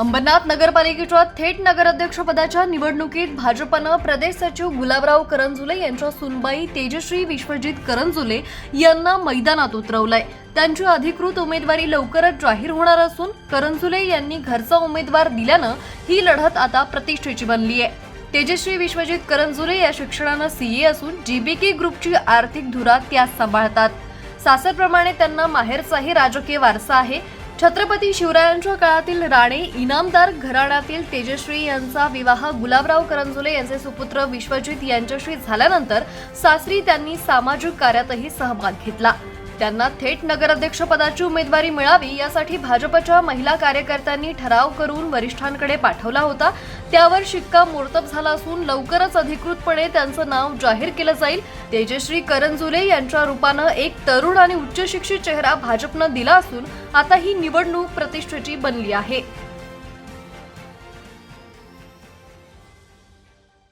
अंबरनाथ नगरपालिकेच्या थेट नगराध्यक्षपदाच्या निवडणुकीत भाजपनं प्रदेश सचिव गुलाबराव करंजुले यांच्या सुनबाई तेजश्री विश्वजित करंजुले यांना मैदानात उतरवलंय. त्यांची अधिकृत उमेदवारी लवकरच जाहीर होणार असून करंजुले यांनी घरचा उमेदवार दिल्यानं ही लढत आता प्रतिष्ठेची बनली आहे. तेजश्री विश्वजित करंजुले या शिक्षणानं सीए असून जीबीके ग्रुपची आर्थिक धुरा त्या सांभाळतात. सासरप्रमाणे त्यांना माहेरचाही राजकीय वारसा आहे. छत्रपती शिवरायांच्या काळातील राणे इनामदार घराण्यातील तेजश्री यांचा विवाह गुलाबराव करंजुले यांचे सुपुत्र विश्वजित यांच्याशी झाल्यानंतर सासरी त्यांनी सामाजिक कार्यातही सहभाग घेतला. त्यांना थेट नगराध्यक्षपदाची उमेदवारी मिळावी यासाठी भाजपच्या महिला कार्यकर्त्यांनी ठराव करून वरिष्ठांकडे पाठवला होता. त्यावर शिक्कामोर्तब झाला असून लवकरच अधिकृतपणे त्यांचं नाव जाहीर केलं जाईल. तेजश्री करंजुले यांच्या रूपानं एक तरुण आणि उच्च शिक्षित चेहरा भाजपनं दिला असून आता ही निवडणूक प्रतिष्ठेची बनली आहे.